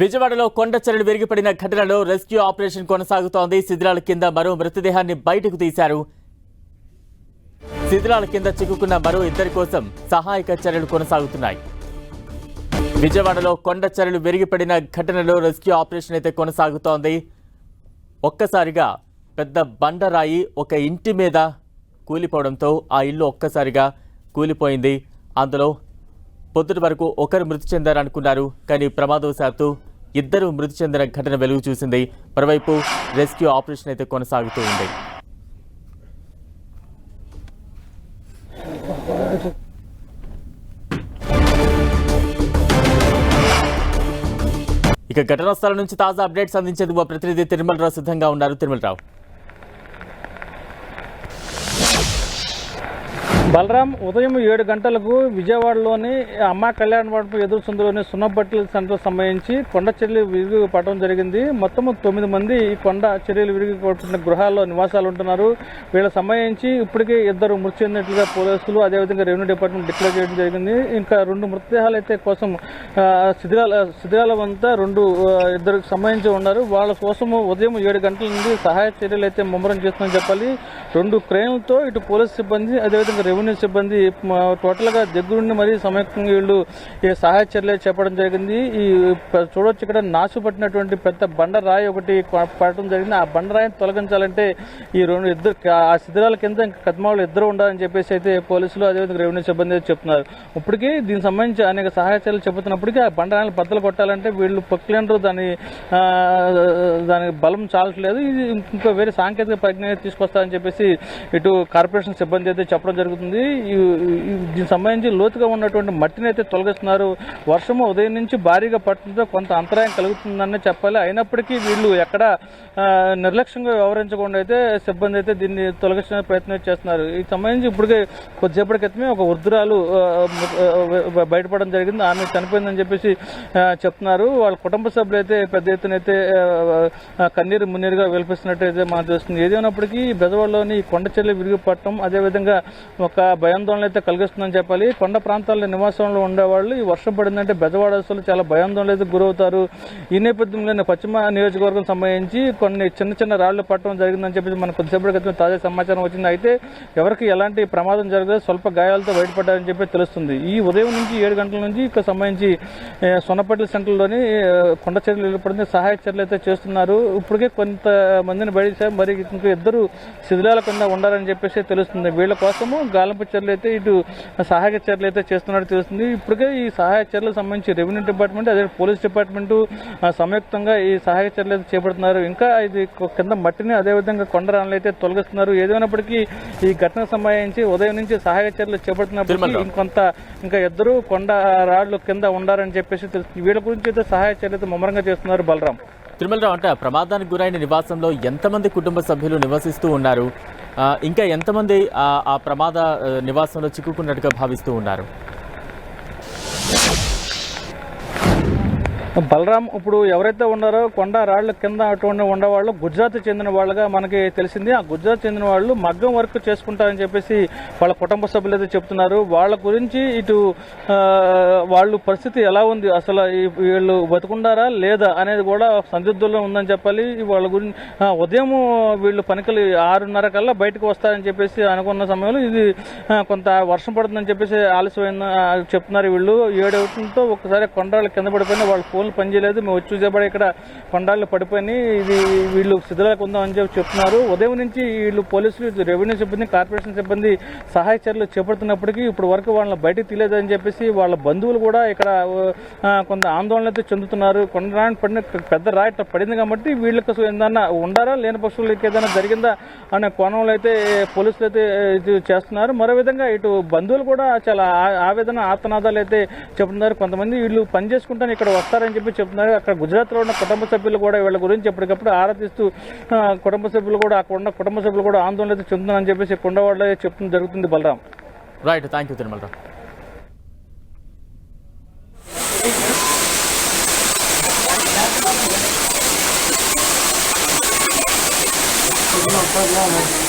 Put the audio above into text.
విజయవాడలో కొండ విరిగిపడిన ఘటనలో రెస్క్యూ ఆపరేషన్ కొనసాగుతోంది. శిథిలాల కింద మరో మృతదేహాన్ని బయటకు తీశారు. శిథిలాల కింద చిక్కుకున్న మరో ఇద్దరి కోసం సహాయక చర్యలు కొనసాగుతున్నాయి. విజయవాడలో కొండ విరిగిపడిన ఘటనలో రెస్క్యూ ఆపరేషన్ అయితే కొనసాగుతోంది. ఒక్కసారిగా పెద్ద బండరాయి ఒక ఇంటి మీద కూలిపోవడంతో ఆ ఇల్లు ఒక్కసారిగా కూలిపోయింది. అందులో పొద్దుటి వరకు ఒకరు మృతి చెందారనుకున్నారు. కానీ ప్రమాదవశాత్తు ఇద్దరు మృతి చెందిన ఘటన వెలుగు చూసింది. మరోవైపు రెస్క్యూ ఆపరేషన్ అయితే కొనసాగుతూ ఉంది. ఇక ఘటనా స్థలం నుంచి తాజా అప్డేట్స్ అందించేందుకు మా ప్రతినిధి తిరుమలరావు సిద్ధంగా ఉన్నారు. తిరుమలరావు. బలరాం ఉదయం ఏడు గంటలకు విజయవాడలోని అమ్మ కళ్యాణ మండపం ఎదురు సందులోని సున్నపట్ల సెంటర్ సంబంధించి కొండ చర్యలు విరిగి పడడం జరిగింది. మొత్తం తొమ్మిది మంది ఈ కొండ చర్యలు విరిగి పడుతున్న గృహాల్లో నివాసాలు ఉంటున్నారు. వీళ్ళ సంబంధించి ఇప్పటికే ఇద్దరు మృతి చెందినట్లుగా పోలీసులు అదేవిధంగా రెవెన్యూ డిపార్ట్మెంట్ డిక్లేర్ చేయడం జరిగింది. ఇంకా రెండు మృతదేహాలు అయితే కోసం శిథిరాల శిథిరాల అంతా రెండు ఇద్దరికి సంబంధించి ఉన్నారు. వాళ్ళ కోసము ఉదయం ఏడు గంటల నుండి సహాయ చర్యలు అయితే ముమ్మరం చేస్తుందని చెప్పాలి. రెండు క్రేన్లతో ఇటు పోలీస్ సిబ్బంది అదేవిధంగా రెవెన్యూ సిబ్బంది టోటల్గా దగ్గరుండి మరీ సమయంగా వీళ్ళు ఈ సహాయ చర్యలు చేపట్టడం జరిగింది. ఈ చూడొచ్చు ఇక్కడ నాశపట్టినటువంటి పెద్ద బండరాయి ఒకటి పడటం జరిగింది. ఆ బండరాయిని తొలగించాలంటే ఈ రెండు ఇద్దరు ఆ శిథిరాల కింద ఇంకా కద్మాలు ఇద్దరు ఉండాలని చెప్పేసి అయితే పోలీసులు అదేవిధంగా రెవెన్యూ సిబ్బంది చెప్తున్నారు. ఇప్పటికీ దీనికి సంబంధించి అనేక సహాయ చర్యలు చెబుతున్నప్పటికీ ఆ బండరాయిని బద్దలు కొట్టాలంటే వీళ్ళు పొక్కిలేండ్రు దాని దానికి దాని బలం చాలట్లేదు. ఇది ఇంకా వేరే సాంకేతిక పరిజ్ఞానం తీసుకొస్తారని చెప్పేసి ఇటు కార్పొరేషన్ సిబ్బంది అయితే చెప్పడం జరుగుతుంది. దీనికి సంబంధించి లోతుగా ఉన్నటువంటి మట్టిని అయితే తొలగిస్తున్నారు. వర్షము ఉదయం నుంచి భారీగా పట్టడంతో కొంత అంతరాయం కలుగుతుందని చెప్పాలి. అయినప్పటికీ వీళ్ళు ఎక్కడ నిర్లక్ష్యంగా వ్యవహరించకుండా అయితే సిబ్బంది అయితే దీన్ని తొలగించిన ప్రయత్నం చేస్తున్నారు. ఈ సంబంధించి ఇప్పటికే కొద్దిసేపటి క్రితమే ఒక వృద్ధురాలు బయటపడడం జరిగింది. ఆమె చనిపోయిందని చెప్పేసి చెప్తున్నారు. వాళ్ళ కుటుంబ సభ్యులు అయితే పెద్ద ఎత్తున అయితే కన్నీరు మున్నీరుగా వెలిపిస్తున్నట్టు అయితే మనం చూస్తుంది ఏదైనప్పటికీ బెజవాడలోని ఈ కొండ చెల్లి విరిగిపడటం అదేవిధంగా ఒక భయాందోళన అయితే కలిగిస్తుందని చెప్పాలి. కొండ ప్రాంతాల్లో నివాసంలో ఉండేవాళ్ళు ఈ వర్షం పడిందంటే బెజవాడ అసలు చాలా భయాందోళన అయితే గురవుతారు. ఈ నేపథ్యంలోనే పశ్చిమ నియోజకవర్గం సంబంధించి కొన్ని చిన్న చిన్న రాళ్ళు పట్టడం జరిగిందని చెప్పేసి మనకు కొద్దిసేపటి క్రితం తాజా సమాచారం వచ్చింది. అయితే ఎవరికి ఎలాంటి ప్రమాదం జరగదు స్వల్ప గాయాలతో బయటపడ్డారని చెప్పి తెలుస్తుంది. ఈ ఉదయం నుంచి ఏడు గంటల నుంచి ఇక సంబంధించి ఏ, సెంటర్లోని కొండ చర్యలు ఏర్పడింది సహాయ చర్యలు అయితే చేస్తున్నారు. ఇప్పటికే కొంత మందిని బయట మరి ఇంకా ఇద్దరు శిథిలాలు కింద ఉండాలని చెప్పేసి తెలుస్తుంది. వీళ్ళ కోసము గాలింపు చర్యలు అయితే ఇటు సహాయక చర్యలు అయితే చేస్తున్నట్టు తెలుస్తుంది. ఇప్పటికే ఈ సహాయ చర్యలకు సంబంధించి రెవెన్యూ డిపార్ట్మెంట్ అదే పోలీస్ డిపార్ట్మెంట్ సంయుక్తంగా ఈ సహాయక చర్యలు అయితే చేపడుతున్నారు. ఇంకా ఇది కింద మట్టిని అదేవిధంగా కొండరాళ్ళు అయితే తొలగిస్తున్నారు. ఏదైనప్పటికీ ఈ ఘటనకు సంబంధించి ఉదయం నుంచి సహాయక చర్యలు చేపడుతున్నప్పటికీ. ఇంకొంత ఇంకా ఇద్దరు కొండ రాళ్ళు కింద ఉండారని చెప్పేసి తెలుస్తుంది. వీళ్ళ గురించి అయితే సహాయ చర్యలు అయితే ముమ్మరంగా చేస్తున్నారు బలరాం. తిరుమలరావు అంట ప్రమాదానికి గురైన నివాసంలో ఎంతమంది కుటుంబ సభ్యులు నివసిస్తూ ఉన్నారు? ఇంకా ఎంతమంది ఆ ప్రమాద నివాసంలో చిక్కుకున్నట్టుగా భావిస్తూ ఉన్నారు? బలరాం ఇప్పుడు ఎవరైతే ఉన్నారో కొండ రాళ్ళ కింద అటువంటి ఉండేవాళ్ళు గుజరాత్ చెందిన వాళ్ళుగా మనకి తెలిసింది. ఆ గుజరాత్ చెందిన వాళ్ళు మగ్గం వర్క్ చేసుకుంటారని చెప్పేసి వాళ్ళ కుటుంబ సభ్యులు అయితే చెప్తున్నారు. వాళ్ళ గురించి ఇటు వాళ్ళు పరిస్థితి ఎలా ఉంది? అసలు వీళ్ళు బతుకుండారా లేదా అనేది కూడా సందిగ్ధంలో ఉందని చెప్పాలి. వాళ్ళ గురించి ఉదయం వీళ్ళు పనికలు ఆరున్నర కల్లా బయటకు వస్తారని చెప్పేసి అనుకున్న సమయంలో ఇది కొంత వర్షం పడుతుందని చెప్పేసి ఆలస్యమైన చెప్తున్నారు వీళ్ళు. ఏడవటంతో ఒకసారి కొండలు కింద పడిపోయిన వాళ్ళు ఫోన్ ఫోన్లు పనిచేయలేదు. మేము వచ్చి చూసేపడే ఇక్కడ కొండలు పడిపోయినాయి ఇది వీళ్ళు శిథిలకు ఉందామని చెప్పి చెప్తున్నారు. ఉదయం నుంచి వీళ్ళు పోలీసులు రెవెన్యూ సిబ్బంది కార్పొరేషన్ సిబ్బంది సహాయ చర్యలు చేపడుతున్నప్పటికీ ఇప్పుడు వరకు వాళ్ళని బయటికి తీయలేదని చెప్పేసి వాళ్ళ బంధువులు కూడా ఇక్కడ కొంత ఆందోళన అయితే చెందుతున్నారు. కొండ పడిన పెద్ద రాయి పడింది కాబట్టి వీళ్ళకి అసలు ఏదన్నా ఉండారా లేని పక్షులకి ఏదైనా జరిగిందా? అనే కోణంలో అయితే పోలీసులు అయితే ఇది చేస్తున్నారు. మరో విధంగా ఇటు బంధువులు కూడా చాలా ఆవేదన ఆతనాదాలు అయితే చెప్తున్నారు కొంతమంది వీళ్ళు పని చేసుకుంటాను ఇక్కడ వస్తారని చెప్పి చెప్తున్నారు. అక్కడ గుజరాత్లో ఉన్న కుటుంబ సభ్యులు కూడా వీళ్ళ గురించి ఎప్పటికప్పుడు ఆరా తీస్తూ ఆ, కుటుంబ సభ్యులు కూడా అక్కడ ఉన్న కుటుంబ సభ్యులు కూడా ఆందోళన అయితే చెందుతున్నారని చెప్పేసి కొండ వాళ్ళు చెప్తుంది జరుగుతుంది Balaram. Right thank you Tirumala Rao né?